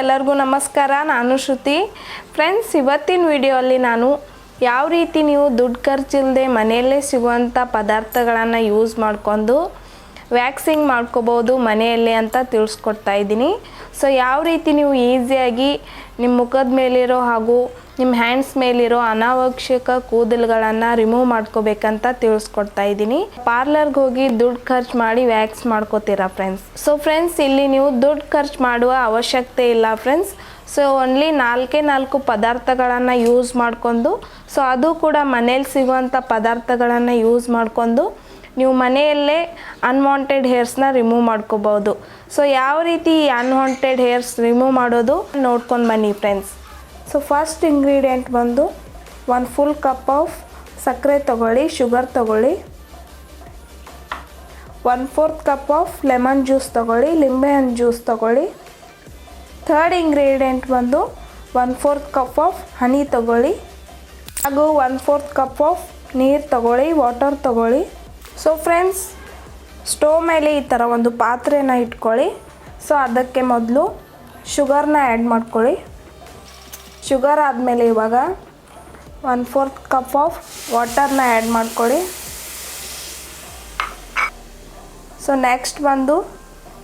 ಎಲ್ಲರಿಗೂ ನಮಸ್ಕಾರ, ನಾನು ಶ್ರುತಿ. ಫ್ರೆಂಡ್ಸ್ ಇವತ್ತಿನ ವಿಡಿಯೋಲ್ಲಿ ನಾನು ಯಾವ ರೀತಿ ನೀವು ದುಡ್ಡು ಖರ್ಚಿಲ್ಲದೆ ಮನೆಯಲ್ಲೇ ಸಿಗುವಂಥ ಪದಾರ್ಥಗಳನ್ನು ಯೂಸ್ ಮಾಡಿಕೊಂಡು ವ್ಯಾಕ್ಸಿಂಗ್ ಮಾಡ್ಕೋಬೋದು ಮನೆಯಲ್ಲೇ ಅಂತ ತಿಳಿಸ್ಕೊಡ್ತಾ ಇದ್ದೀನಿ. ಸೊ ಯಾವ ರೀತಿ ನೀವು ಈಸಿಯಾಗಿ ನಿಮ್ಮ ಮುಖದ ಮೇಲಿರೋ ಹಾಗೂ ನಿಮ್ಮ ಹ್ಯಾಂಡ್ಸ್ ಮೇಲಿರೋ ಅನಾವಶ್ಯಕ ಕೂದಲುಗಳನ್ನು ರಿಮೂವ್ ಮಾಡ್ಕೋಬೇಕಂತ ತಿಳಿಸ್ಕೊಡ್ತಾ ಇದ್ದೀನಿ. ಪಾರ್ಲರ್ಗೆ ಹೋಗಿ ದುಡ್ಡು ಖರ್ಚು ಮಾಡಿ ವ್ಯಾಕ್ಸ್ ಮಾಡ್ಕೋತೀರಾ ಫ್ರೆಂಡ್ಸ್ ಸೊ ಫ್ರೆಂಡ್ಸ್ ಇಲ್ಲಿ ನೀವು ದುಡ್ಡು ಖರ್ಚು ಮಾಡುವ ಅವಶ್ಯಕತೆ ಇಲ್ಲ ಫ್ರೆಂಡ್ಸ್ ಸೊ ಓನ್ಲಿ ನಾಲ್ಕೇ ನಾಲ್ಕು ಪದಾರ್ಥಗಳನ್ನು ಯೂಸ್ ಮಾಡಿಕೊಂಡು ಸೊ ಅದು ಕೂಡ ಮನೇಲಿ ಸಿಗುವಂಥ ಪದಾರ್ಥಗಳನ್ನು ಯೂಸ್ ಮಾಡ್ಕೊಂಡು ನೀವು ಮನೆಯಲ್ಲೇ ಅನ್ವಾಂಟೆಡ್ ಹೇರ್ಸ್ನ ರಿಮೂವ್ ಮಾಡ್ಕೋಬೋದು. ಸೊ ಯಾವ ರೀತಿ ಅನ್ವಾಂಟೆಡ್ ಹೇರ್ಸ್ ರಿಮೂವ್ ಮಾಡೋದು? ನೋಡ್ಕೊಂಡು ಬನ್ನಿ ಫ್ರೆಂಡ್ಸ್ ಸೊ ಫಸ್ಟ್ ಇಂಗ್ರೀಡಿಯೆಂಟ್ ಬಂದು ಒಂದು ಫುಲ್ ಕಪ್ ಆಫ್ ಸಕ್ಕರೆ ತಗೊಳ್ಳಿ ಶುಗರ್ ತಗೊಳ್ಳಿ. One fourth cup of lemon juice ತಗೊಳ್ಳಿ ಲಿಂಬೆಹಣ್ಣು ಜ್ಯೂಸ್ ತಗೊಳ್ಳಿ. ಥರ್ಡ್ ಇಂಗ್ರೀಡಿಯೆಂಟ್ ಬಂದು one fourth cup of honey ತಗೊಳ್ಳಿ. ಹಾಗೂ ಒನ್ ಫೋರ್ತ್ ಕಪ್ ಆಫ್ ನೀರು ತಗೊಳ್ಳಿ ವಾಟರ್ ತಗೊಳ್ಳಿ. ಸೊ ಫ್ರೆಂಡ್ಸ್ ಸ್ಟೋವ್ ಮೇಲೆ ಈ ಥರ ಒಂದು ಪಾತ್ರೆನ ಇಟ್ಕೊಳ್ಳಿ. ಸೊ ಅದಕ್ಕೆ ಮೊದಲು ಶುಗರ್ನ ಆ್ಯಡ್ ಮಾಡ್ಕೊಳ್ಳಿ. ಶುಗರ್ ಆದಮೇಲೆ ಇವಾಗ ಒನ್ ಫೋರ್ತ್ ಕಪ್ ಆಫ್ ವಾಟರ್ನ ಆ್ಯಡ್ ಮಾಡ್ಕೊಳ್ಳಿ. ಸೊ ನೆಕ್ಸ್ಟ್ ಬಂದು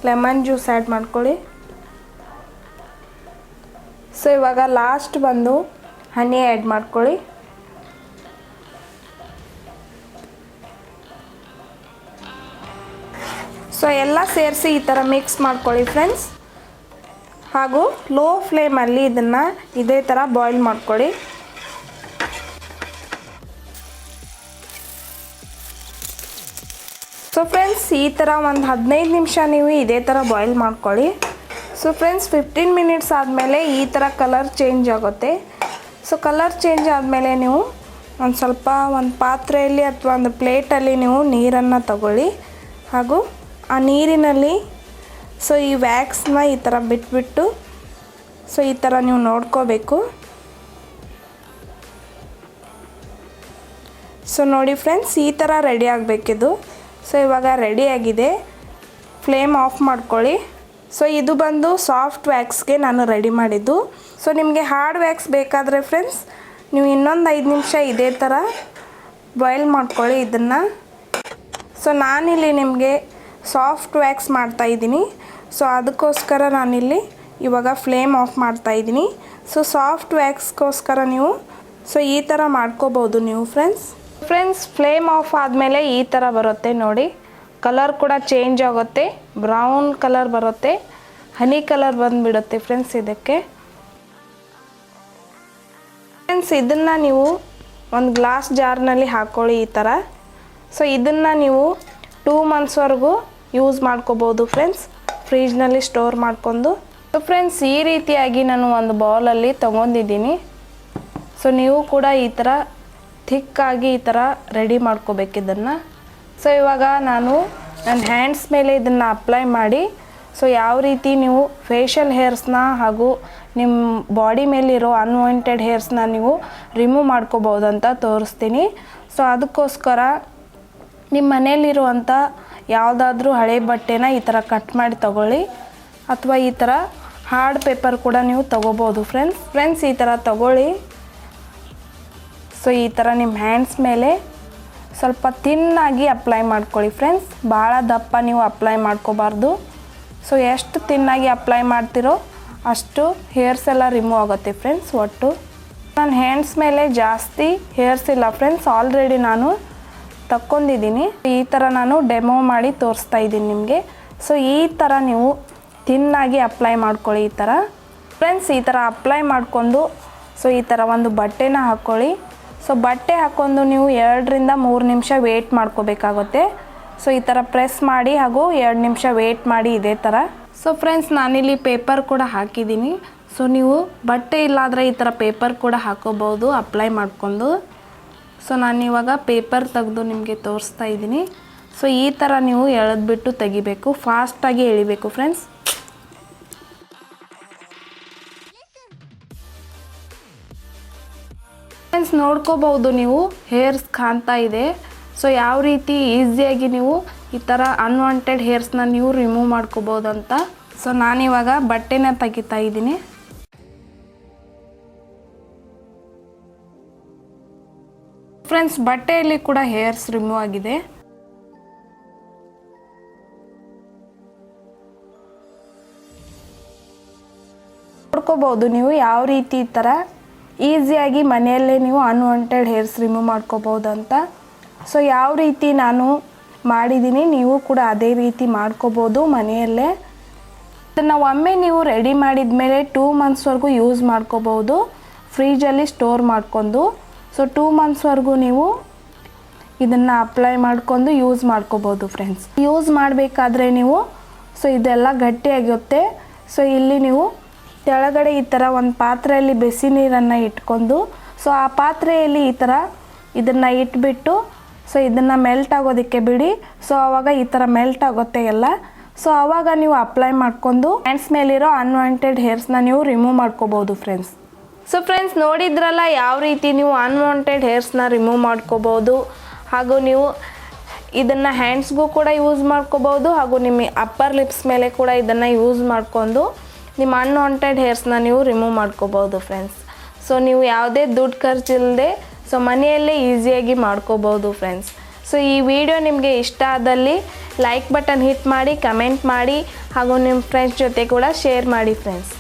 ಲೆಮನ್ ಜ್ಯೂಸ್ ಆ್ಯಡ್ ಮಾಡ್ಕೊಳ್ಳಿ. ಸೊ ಇವಾಗ ಲಾಸ್ಟ್ ಬಂದು ಹನಿ ಆ್ಯಡ್ ಮಾಡ್ಕೊಳ್ಳಿ. ಸೊ ಎಲ್ಲ ಸೇರಿಸಿ ಈ ಥರ ಮಿಕ್ಸ್ ಮಾಡ್ಕೊಳ್ಳಿ ಫ್ರೆಂಡ್ಸ್ ಹಾಗೂ ಲೋ ಫ್ಲೇಮಲ್ಲಿ ಇದನ್ನು ಇದೇ ಥರ ಬಾಯ್ಲ್ ಮಾಡ್ಕೊಳ್ಳಿ. ಸೊ ಫ್ರೆಂಡ್ಸ್ ಈ ಥರ ಒಂದು ಹದಿನೈದು ನಿಮಿಷ ನೀವು ಇದೇ ಥರ ಬಾಯ್ಲ್ ಮಾಡ್ಕೊಳ್ಳಿ. ಸೊ ಫ್ರೆಂಡ್ಸ್ ಫಿಫ್ಟೀನ್ ಮಿನಿಟ್ಸ್ ಆದಮೇಲೆ ಈ ಥರ ಕಲರ್ ಚೇಂಜ್ ಆಗುತ್ತೆ. ಸೊ ಕಲರ್ ಚೇಂಜ್ ಆದಮೇಲೆ ನೀವು ಒಂದು ಸ್ವಲ್ಪ ಒಂದು ಪಾತ್ರೆಯಲ್ಲಿ ಅಥವಾ ಒಂದು ಪ್ಲೇಟಲ್ಲಿ ನೀವು ನೀರನ್ನು ತಗೊಳ್ಳಿ. ಹಾಗೂ ಆ ನೀರಿನಲ್ಲಿ ಸೊ ಈ ವ್ಯಾಕ್ಸ್ನ ಈ ಥರ ಬಿಟ್ಬಿಟ್ಟು ಸೊ ಈ ಥರ ನೀವು ನೋಡ್ಕೋಬೇಕು. ಸೊ ನೋಡಿ ಫ್ರೆಂಡ್ಸ್ ಈ ಥರ ರೆಡಿ ಆಗಬೇಕಿದು. ಸೊ ಇವಾಗ ರೆಡಿಯಾಗಿದೆ ಫ್ಲೇಮ್ ಆಫ್ ಮಾಡ್ಕೊಳ್ಳಿ. ಸೊ ಇದು ಬಂದು ಸಾಫ್ಟ್ ವ್ಯಾಕ್ಸ್ಗೆ ನಾನು ರೆಡಿ ಮಾಡಿದ್ದು. ಸೊ ನಿಮಗೆ ಹಾರ್ಡ್ ವ್ಯಾಕ್ಸ್ ಬೇಕಾದರೆ ಫ್ರೆಂಡ್ಸ್ ನೀವು ಇನ್ನೊಂದು ಐದು ನಿಮಿಷ ಇದೇ ಥರ ಬಾಯ್ಲ್ ಮಾಡ್ಕೊಳ್ಳಿ ಇದನ್ನು. ಸೊ ನಾನಿಲ್ಲಿ ನಿಮಗೆ ಸಾಫ್ಟ್ ವ್ಯಾಕ್ಸ್ ಮಾಡ್ತಾ ಇದ್ದೀನಿ. ಸೊ ಅದಕ್ಕೋಸ್ಕರ ನಾನಿಲ್ಲಿ ಇವಾಗ ಫ್ಲೇಮ್ ಆಫ್ ಮಾಡ್ತಾ ಇದ್ದೀನಿ. ಸೊ ಸಾಫ್ಟ್ ವ್ಯಾಕ್ಸ್ಗೋಸ್ಕರ ನೀವು ಸೊ ಈ ಥರ ಮಾಡ್ಕೋಬೋದು ನೀವು ಫ್ರೆಂಡ್ಸ್. ಫ್ರೆಂಡ್ಸ್, ಫ್ಲೇಮ್ ಆಫ್ ಆದಮೇಲೆ ಈ ಥರ ಬರುತ್ತೆ ನೋಡಿ. ಕಲರ್ ಕೂಡ ಚೇಂಜ್ ಆಗುತ್ತೆ. ಬ್ರೌನ್ ಕಲರ್ ಬರುತ್ತೆ. ಹನಿ ಕಲರ್ ಬಂದುಬಿಡುತ್ತೆ ಫ್ರೆಂಡ್ಸ್ ಇದಕ್ಕೆ. ಫ್ರೆಂಡ್ಸ್, ಇದನ್ನು ನೀವು ಒಂದು ಗ್ಲಾಸ್ ಜಾರ್ನಲ್ಲಿ ಹಾಕ್ಕೊಳ್ಳಿ ಈ ಥರ ಸೊ ಇದನ್ನು ನೀವು ಟೂ ಮಂತ್ಸ್ವರೆಗೂ ಯೂಸ್ ಮಾಡ್ಕೋಬೋದು ಫ್ರೆಂಡ್ಸ್ ಫ್ರಿಜ್ನಲ್ಲಿ ಸ್ಟೋರ್ ಮಾಡ್ಕೊಂಡು. ಸೊ ಫ್ರೆಂಡ್ಸ್ ಈ ರೀತಿಯಾಗಿ ನಾನು ಒಂದು ಬೌಲಲ್ಲಿ ತೊಗೊಂಡಿದ್ದೀನಿ. ಸೊ ನೀವು ಕೂಡ ಈ ಥರ ಥಿಕ್ಕಾಗಿ ಈ ಥರ ರೆಡಿ ಮಾಡ್ಕೋಬೇಕು ಇದನ್ನು. ಸೊ ಇವಾಗ ನಾನು ನನ್ನ ಹ್ಯಾಂಡ್ಸ್ ಮೇಲೆ ಇದನ್ನು ಅಪ್ಲೈ ಮಾಡಿ. ಸೊ ಯಾವ ರೀತಿ ನೀವು ಫೇಶಿಯಲ್ ಹೇರ್ಸ್ನ ಹಾಗೂ ನಿಮ್ಮ ಬಾಡಿ ಮೇಲಿರೋ ಅನ್ವಾಂಟೆಡ್ ಹೇರ್ಸ್ನ ನೀವು ರಿಮೂವ್ ಮಾಡ್ಕೋಬೋದು ಅಂತ ತೋರಿಸ್ತೀನಿ. ಸೊ ಅದಕ್ಕೋಸ್ಕರ ನಿಮ್ಮ ಮನೇಲಿರುವಂಥ ಯಾವುದಾದ್ರೂ ಹಳೆ ಬಟ್ಟೆನ ಈ ಥರ ಕಟ್ ಮಾಡಿ ತಗೊಳ್ಳಿ. ಅಥವಾ ಈ ಥರ ಹಾರ್ಡ್ ಪೇಪರ್ ಕೂಡ ನೀವು ತೊಗೋಬೋದು ಫ್ರೆಂಡ್ಸ್ ಫ್ರೆಂಡ್ಸ್ ಈ ಥರ ತಗೊಳ್ಳಿ. ಸೊ ಈ ಥರ ನಿಮ್ಮ ಹ್ಯಾಂಡ್ಸ್ ಮೇಲೆ ಸ್ವಲ್ಪ ತಿನ್ನಾಗಿ ಅಪ್ಲೈ ಮಾಡ್ಕೊಳ್ಳಿ ಫ್ರೆಂಡ್ಸ್ ಭಾಳ ದಪ್ಪ ನೀವು ಅಪ್ಲೈ ಮಾಡ್ಕೋಬಾರ್ದು. ಸೊ ಎಷ್ಟು ತಿನ್ನಾಗಿ ಅಪ್ಲೈ ಮಾಡ್ತಿರೋ ಅಷ್ಟು ಹೇರ್ಸ್ ಎಲ್ಲ ರಿಮೂವ್ ಆಗುತ್ತೆ ಫ್ರೆಂಡ್ಸ್ ಒಟ್ಟು. ನನ್ನ ಹ್ಯಾಂಡ್ಸ್ ಮೇಲೆ ಜಾಸ್ತಿ ಹೇರ್ಸ್ ಇಲ್ಲ ಫ್ರೆಂಡ್ಸ್ ಆಲ್ರೆಡಿ ನಾನು ತಕ್ಕೊಂಡಿದ್ದೀನಿ. ಈ ಥರ ನಾನು ಡೆಮೋ ಮಾಡಿ ತೋರಿಸ್ತಾ ಇದ್ದೀನಿ ನಿಮಗೆ. ಸೊ ಈ ಥರ ನೀವು ತಿನ್ನಾಗಿ ಅಪ್ಲೈ ಮಾಡ್ಕೊಳ್ಳಿ ಈ ಥರ ಫ್ರೆಂಡ್ಸ್ ಈ ಥರ ಅಪ್ಲೈ ಮಾಡಿಕೊಂಡು ಸೊ ಈ ಥರ ಒಂದು ಬಟ್ಟೆನ ಹಾಕ್ಕೊಳ್ಳಿ ಸೊ ಬಟ್ಟೆ ಹಾಕ್ಕೊಂಡು ನೀವು ಎರಡರಿಂದ ಮೂರು ನಿಮಿಷ ವೇಟ್ ಮಾಡ್ಕೋಬೇಕಾಗುತ್ತೆ. ಸೊ ಈ ಥರ ಪ್ರೆಸ್ ಮಾಡಿ ಹಾಗೂ ಎರಡು ನಿಮಿಷ ವೇಟ್ ಮಾಡಿ ಇದೇ ಥರ ಸೊ ಫ್ರೆಂಡ್ಸ್ ನಾನಿಲ್ಲಿ ಪೇಪರ್ ಕೂಡ ಹಾಕಿದ್ದೀನಿ. ಸೊ ನೀವು ಬಟ್ಟೆ ಇಲ್ಲಾದರೆ ಈ ಥರ ಪೇಪರ್ ಕೂಡ ಹಾಕೋಬೋದು ಅಪ್ಲೈ ಮಾಡ್ಕೊಂಡು. ಸೊ ನಾನು ಇವಾಗ ಪೇಪರ್ ತೆಗೆದು ನಿಮಗೆ ತೋರಿಸ್ತಾ ಇದ್ದೀನಿ. ಸೊ ಈ ಥರ ನೀವು ಎಳೆದ್ಬಿಟ್ಟು ತೆಗಿಬೇಕು. ಫಾಸ್ಟಾಗಿ ಎಳಿಬೇಕು ಫ್ರೆಂಡ್ಸ್ ಫ್ರೆಂಡ್ಸ್ ನೋಡ್ಕೋಬಹುದು ನೀವು. ಹೇರ್ಸ್ ಕಾಣ್ತಾ ಇದೆ. ಸೊ ಯಾವ ರೀತಿ ಈಸಿಯಾಗಿ ನೀವು ಈ ಥರ ಅನ್ವಾಂಟೆಡ್ ಹೇರ್ಸ್ನ ನೀವು ರಿಮೂವ್ ಮಾಡ್ಕೋಬೋದು ಅಂತ ಸೊ ನಾನಿವಾಗ ಬಟ್ಟೆನ ತೆಗಿತಾ ಇದ್ದೀನಿ. ಫ್ರೆಂಡ್ಸ್, ಬಟ್ಟೆಯಲ್ಲಿ ಕೂಡ ಹೇರ್ಸ್ ರಿಮೂವ್ ಆಗಿದೆ. ನೋಡ್ಕೋಬೋದು ನೀವು ಯಾವ ರೀತಿ ಈ ಥರ ಈಸಿಯಾಗಿ ಮನೆಯಲ್ಲೇ ನೀವು ಅನ್ವಾಂಟೆಡ್ ಹೇರ್ಸ್ ರಿಮೂವ್ ಮಾಡ್ಕೋಬೋದು ಅಂತ. ಸೊ ಯಾವ ರೀತಿ ನಾನು ಮಾಡಿದ್ದೀನಿ, ನೀವು ಕೂಡ ಅದೇ ರೀತಿ ಮಾಡ್ಕೋಬೋದು ಮನೆಯಲ್ಲೇ. ಇದನ್ನು ಒಮ್ಮೆ ನೀವು ರೆಡಿ ಮಾಡಿದ ಮೇಲೆ ಟೂ ಮಂತ್ಸ್ವರೆಗೂ ಯೂಸ್ ಮಾಡ್ಕೋಬೋದು. ಫ್ರೀಜಲ್ಲಿ ಸ್ಟೋರ್ ಮಾಡ್ಕೊಂಡು. ಸೊ ಟೂ ಮಂತ್ಸ್ವರೆಗೂ ನೀವು ಇದನ್ನು ಅಪ್ಲೈ ಮಾಡ್ಕೊಂಡು ಯೂಸ್ ಮಾಡ್ಕೋಬೋದು ಫ್ರೆಂಡ್ಸ್ ಯೂಸ್ ಮಾಡಬೇಕಾದ್ರೆ ನೀವು ಸೊ ಇದೆಲ್ಲ ಗಟ್ಟಿಯಾಗಿರುತ್ತೆ. ಸೊ ಇಲ್ಲಿ ನೀವು ಕೆಳಗಡೆ ಈ ಥರ ಒಂದು ಪಾತ್ರೆಯಲ್ಲಿ ಬಿಸಿ ನೀರನ್ನು ಇಟ್ಕೊಂಡು ಸೊ ಆ ಪಾತ್ರೆಯಲ್ಲಿ ಈ ಥರ ಇದನ್ನು ಇಟ್ಬಿಟ್ಟು ಸೊ ಇದನ್ನು ಮೆಲ್ಟ್ ಆಗೋದಕ್ಕೆ ಬಿಡಿ. ಸೊ ಆವಾಗ ಈ ಥರ ಮೆಲ್ಟ್ ಆಗುತ್ತೆ ಎಲ್ಲ. ಸೊ ಆವಾಗ ನೀವು ಅಪ್ಲೈ ಮಾಡ್ಕೊಂಡು ಹ್ಯಾಂಡ್ಸ್ ಮೇಲಿರೋ ಅನ್ವಾಂಟೆಡ್ ಹೇರ್ಸ್ನ ನೀವು ರಿಮೂವ್ ಮಾಡ್ಕೋಬೋದು ಫ್ರೆಂಡ್ಸ್ ಸೊ ಫ್ರೆಂಡ್ಸ್ ನೋಡಿದ್ರಲ್ಲ, ಯಾವ ರೀತಿ ನೀವು ಅನ್ವಾಂಟೆಡ್ ಹೇರ್ಸ್ನ ರಿಮೂವ್ ಮಾಡ್ಕೋಬೋದು ಹಾಗೂ ನೀವು ಇದನ್ನು ಹ್ಯಾಂಡ್ಸ್ಗೂ ಕೂಡ ಯೂಸ್ ಮಾಡ್ಕೋಬೋದು ಹಾಗೂ ನಿಮ್ಮ ಅಪ್ಪರ್ ಲಿಪ್ಸ್ ಮೇಲೆ ಕೂಡ ಇದನ್ನು ಯೂಸ್ ಮಾಡಿಕೊಂಡು ನಿಮ್ಮ ಅನ್ವಾಂಟೆಡ್ ಹೇರ್ಸ್ನ ನೀವು ರಿಮೂವ್ ಮಾಡ್ಕೋಬೋದು ಫ್ರೆಂಡ್ಸ್ ಸೊ ನೀವು ಯಾವುದೇ ದುಡ್ಡು ಖರ್ಚಿಲ್ಲದೆ ಸೊ ಮನೆಯಲ್ಲೇ ಈಸಿಯಾಗಿ ಮಾಡ್ಕೋಬೋದು ಫ್ರೆಂಡ್ಸ್ ಸೊ ಈ ವಿಡಿಯೋ ನಿಮಗೆ ಇಷ್ಟ ಆದಲ್ಲಿ ಲೈಕ್ ಬಟನ್ ಹಿಟ್ ಮಾಡಿ ಕಮೆಂಟ್ ಮಾಡಿ, ಹಾಗೂ ನಿಮ್ಮ ಫ್ರೆಂಡ್ಸ್ ಜೊತೆ ಕೂಡ ಶೇರ್ ಮಾಡಿ ಫ್ರೆಂಡ್ಸ್